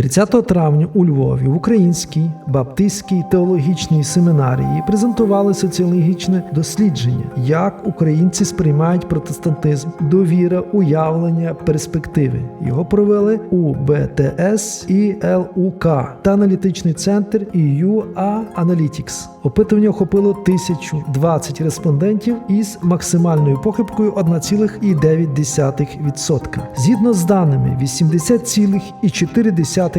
30 травня у Львові в Українській Баптистській теологічній семінарії презентували соціологічне дослідження, як українці сприймають протестантизм, довіра, уявлення, перспективи. Його провели у БТС і ЛУК та аналітичний центр UA Analytics. Опитування охопило 1020 респондентів із максимальною похибкою 1,9%. Згідно з даними, 80,4%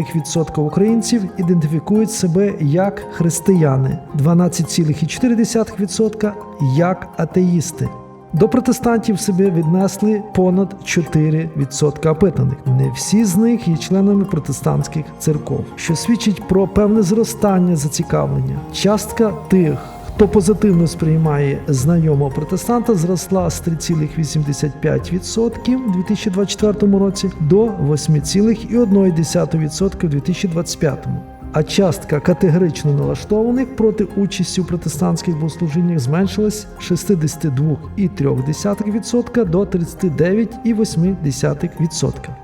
українців ідентифікують себе як християни, 12,4% як атеїсти. До протестантів себе віднесли понад 4% опитаних. Не всі з них є членами протестантських церков, що свідчить про певне зростання зацікавлення. Частка тих, хто позитивно сприймає знайомого протестанта, зросла з 3,85% у 2024 році до 8,1% у 2025 а частка категорично налаштованих проти участі у протестантських богослужіннях зменшилась з 62,3% до 39,8%.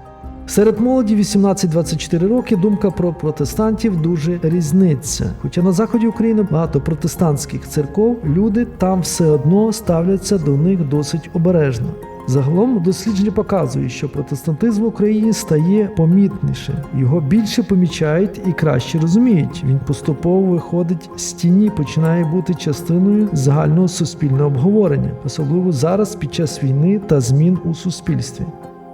Серед молоді 18-24 роки думка про протестантів дуже різниця. Хоча на заході України багато протестантських церков, люди там все одно ставляться до них досить обережно. Загалом дослідження показує, що протестантизм в Україні стає помітнішим. Його більше помічають і краще розуміють. Він поступово виходить з тіні, починає бути частиною загального суспільного обговорення, особливо зараз під час війни та змін у суспільстві.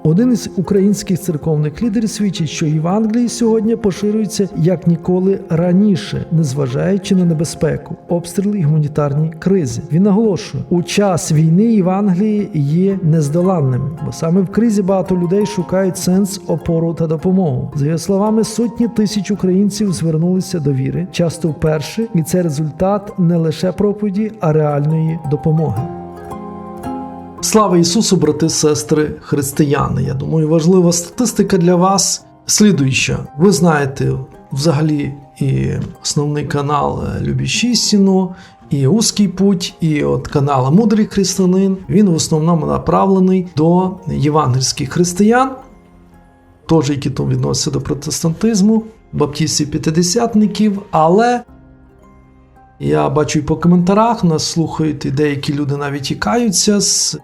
Один із українських церковних лідерів свідчить, що Євангелії сьогодні поширюється як ніколи раніше, незважаючи на небезпеку, обстріли і гуманітарні кризи. Він наголошує, у час війни Євангелії є нездоланним, бо саме в кризі багато людей шукають сенс, опору та допомогу. За його словами, сотні тисяч українців звернулися до віри, часто вперше, і це результат не лише проповіді, а реальної допомоги. Слава Ісусу, брати, сестри, християни. Я думаю, важлива статистика для вас слідуюча. Ви знаєте, взагалі, і основний канал Любіші істину, і Узкий путь, і от канал Мудрий християнин. Він в основному направлений до євангельських християн, теж які там відносяться до протестантизму, баптістів п'ятидесятників, але. Я бачу і по коментарях, нас слухають і деякі люди навіть тікаються з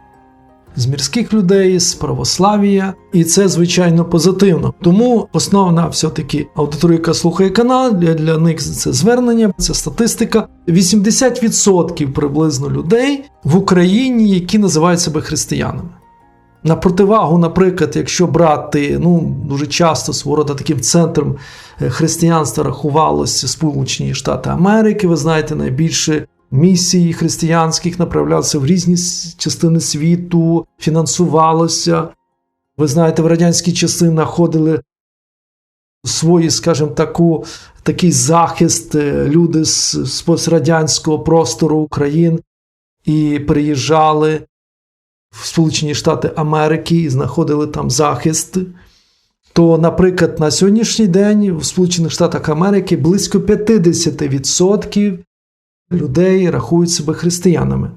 з мірських людей, з православ'я, і це звичайно позитивно. Тому основна все-таки аудиторія, яка слухає канал, для, для них це звернення, це статистика. 80% приблизно людей в Україні, які називають себе християнами. На противагу, наприклад, якщо брати, ну дуже часто свого роду таким центром християнства рахувалося Сполучені Штати Америки, ви знаєте, найбільше місій християнських направлялися в різні частини світу, фінансувалося. Ви знаєте, в радянські часи знаходили свої, скажімо, таку, такий захист люди з, з пострадянського простору України і приїжджали в Сполучені Штати Америки і знаходили там захист. То, наприклад, на сьогоднішній день в Сполучених Штатах Америки близько 50% людей рахують себе християнами.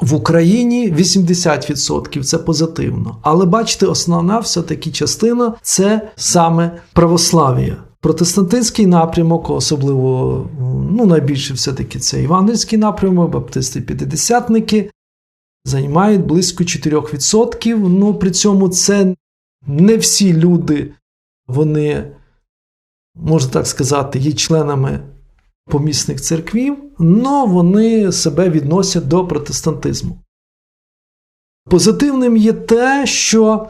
В Україні 80% це позитивно. Але бачите, основна все-таки частина це саме православ'я. Протестантинський напрямок, особливо ну, найбільше все-таки це івангельський напрямок, баптисти-п'ятидесятники, займають близько 4%. Ну, при цьому це не всі люди, вони, можна так сказати, є членами помісних церквів, але вони себе відносять до протестантизму. Позитивним є те, що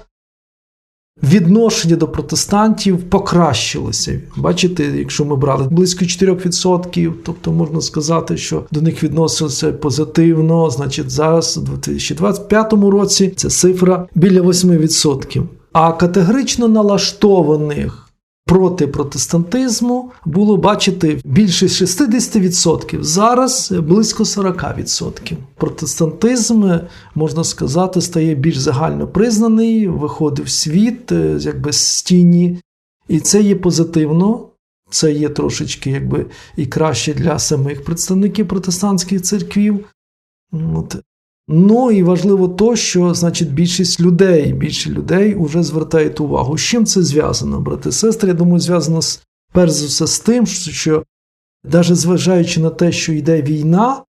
відношення до протестантів покращилося. Бачите, якщо ми брали близько 4%, тобто можна сказати, що до них відносилося позитивно, значить зараз, у 2025 році, ця цифра біля 8%. А категорично налаштованих проти протестантизму було бачити більше 60%, зараз близько 40%. Протестантизм, можна сказати, стає більш загально признаний, виходить в світ, якби з тіні, і це є позитивно. Це є трошечки якби і краще для самих представників протестантських церквів. От. Ну і важливо то, що значить більшість людей, більше людей вже звертають увагу. З чим це зв'язано, брати сестри? Я думаю, зв'язано з перш за все з тим, що навіть зважаючи на те, що йде війна,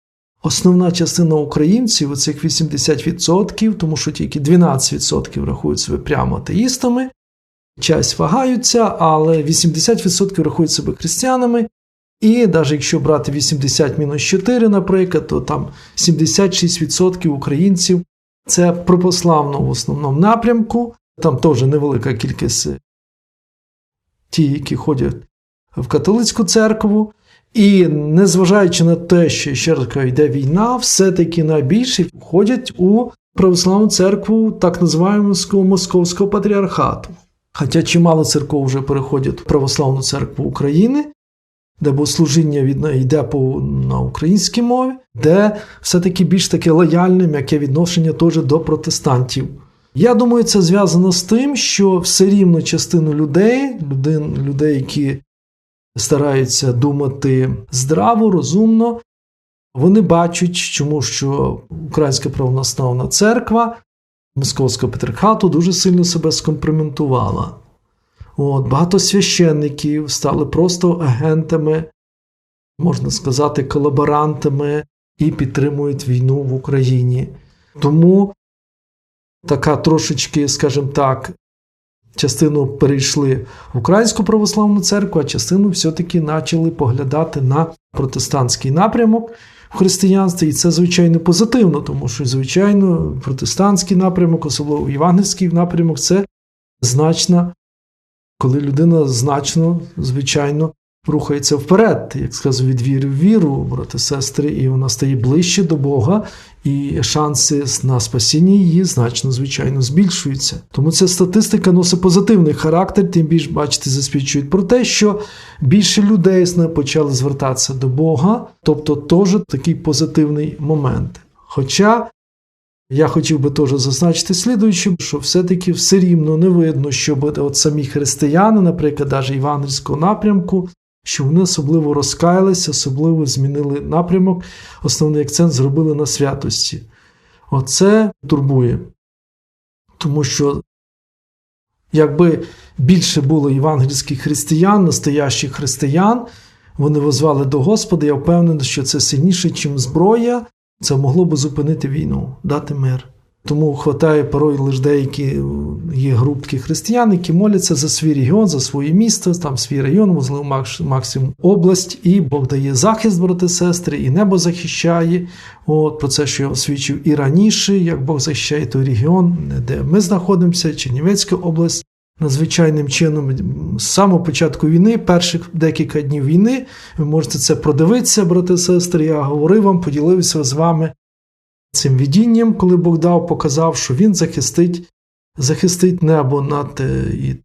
основна частина українців, оцих 80%, тому що тільки 12% рахують себе прямо атеїстами, часть вагаються, але 80% рахують себе християнами. І навіть якщо брати 80 мінус 4, наприклад, то там 76% українців це православно в основному напрямку. Там теж невелика кількість ті, які ходять в католицьку церкву. І незважаючи на те, що ще раз кажу, йде війна, все-таки найбільше входять у православну церкву так називаємо Московського патріархату. Хоча чимало церков вже переходять в православну церкву України, де богослужіння від йде по на українській мові, де все-таки більш таке лояльне, м'яке відношення теж до протестантів. Я думаю, це зв'язано з тим, що все рівно частину людей, людей, людей які стараються думати здраво, розумно, вони бачать, чому що Українська православна церква Московського патріархату дуже сильно себе скомпроментувала. От, Багато священників стали просто агентами, можна сказати, колаборантами і підтримують війну в Україні. Тому така трошечки, скажімо так, частину перейшли в Українську православну церкву, а частину все-таки почали поглядати на протестантський напрямок в християнстві. І це, звичайно, позитивно, тому що, звичайно, протестантський напрямок, особливо євангельський напрямок, це значна коли людина значно, звичайно, рухається вперед, як сказав, від віри в віру, брати сестри, і вона стає ближче до Бога, і шанси на спасіння її значно, звичайно, збільшуються. Тому ця статистика носить позитивний характер, тим більше, бачите, засвідчують про те, що більше людей почали звертатися до Бога, тобто теж такий позитивний момент. Хоча я хотів би теж зазначити слідуючим, що все-таки все рівно не видно, щоб от самі християни, наприклад, навіть євангельського напрямку, що вони особливо розкаялися, особливо змінили напрямок, основний акцент зробили на святості. Оце турбує. Тому що, якби більше було євангельських християн, настоящих християн, вони возвали до Господа, я впевнений, що це сильніше, ніж зброя. Це могло би зупинити війну, дати мир. Тому хватає порой лише деякі є групки християн, які моляться за свій регіон, за своє місто, там свій район, можливо, максимум область, і Бог дає захист, брати сестри, і небо захищає. От Про це, що я освічив і раніше, як Бог захищає той регіон, де ми знаходимося, Чернівецька область. Надзвичайним чином, з самого початку війни, перших декілька днів війни, ви можете це продивитися, брати сестри. Я говорив вам, поділився з вами цим відінням, коли Бог дав, показав, що Він захистить захистить небо над е, і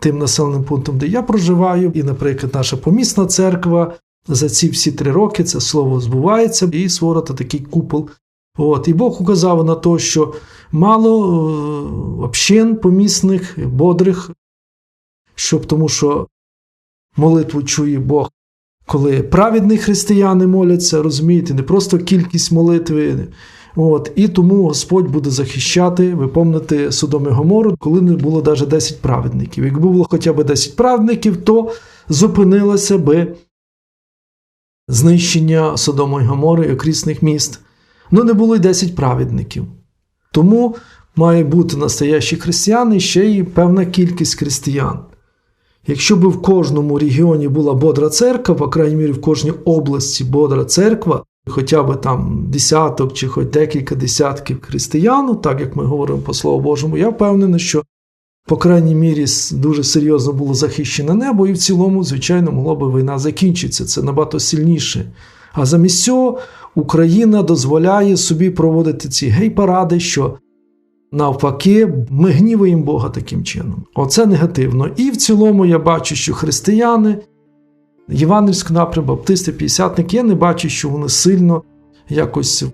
тим населеним пунктом, де я проживаю. І, наприклад, наша помісна церква за ці всі три роки це слово збувається, і створити такий купол. От, І Бог указав на те, що мало е, общин помісних, бодрих, щоб тому що молитву чує Бог, коли праведні християни моляться, розумієте, не просто кількість молитви. От, І тому Господь буде захищати, ви Содом і Гомору, коли не було навіть 10 праведників. Якби було хоча б 10 праведників, то зупинилося би знищення Содому і Гомори і окрісних міст. Ну не було й 10 праведників. Тому має бути настоящі християни ще й певна кількість християн. Якщо б в кожному регіоні була бодра церква, по крайній мірі в кожній області бодра церква, хоча б там десяток чи хоч декілька десятків християн, так як ми говоримо по Слову Божому, я впевнений, що, по крайній мірі, дуже серйозно було захищене небо, і в цілому, звичайно, могла би війна закінчитися. Це набагато сильніше. А замість цього Україна дозволяє собі проводити ці гей-паради, що навпаки ми гніваємо Бога таким чином. Оце негативно. І в цілому я бачу, що християни, євангельський напрям, баптисти, п'ятдесятники, я не бачу, що вони сильно якось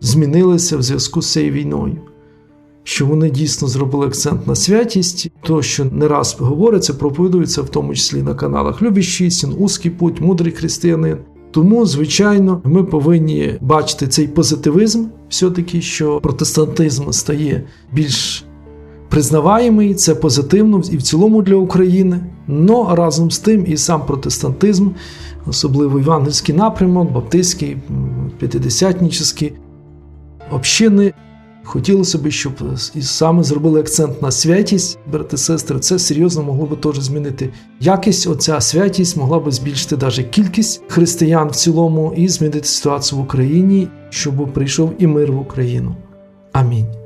змінилися в зв'язку з цією війною. Що вони дійсно зробили акцент на святість, то, що не раз говориться, проповідується, в тому числі на каналах Любіщий Сін, Узкий путь, мудрий християнин. Тому, звичайно, ми повинні бачити цей позитивизм, все-таки, що протестантизм стає більш признаваємий, це позитивно і в цілому для України. Но разом з тим і сам протестантизм, особливо євангельський напрямок, баптистський, п'ятидесятнічний, общини. Хотілося б, щоб і саме зробили акцент на святість, брати сестри. Це серйозно могло би теж змінити якість. Оця святість могла би збільшити навіть кількість християн в цілому і змінити ситуацію в Україні, щоб прийшов і мир в Україну. Амінь.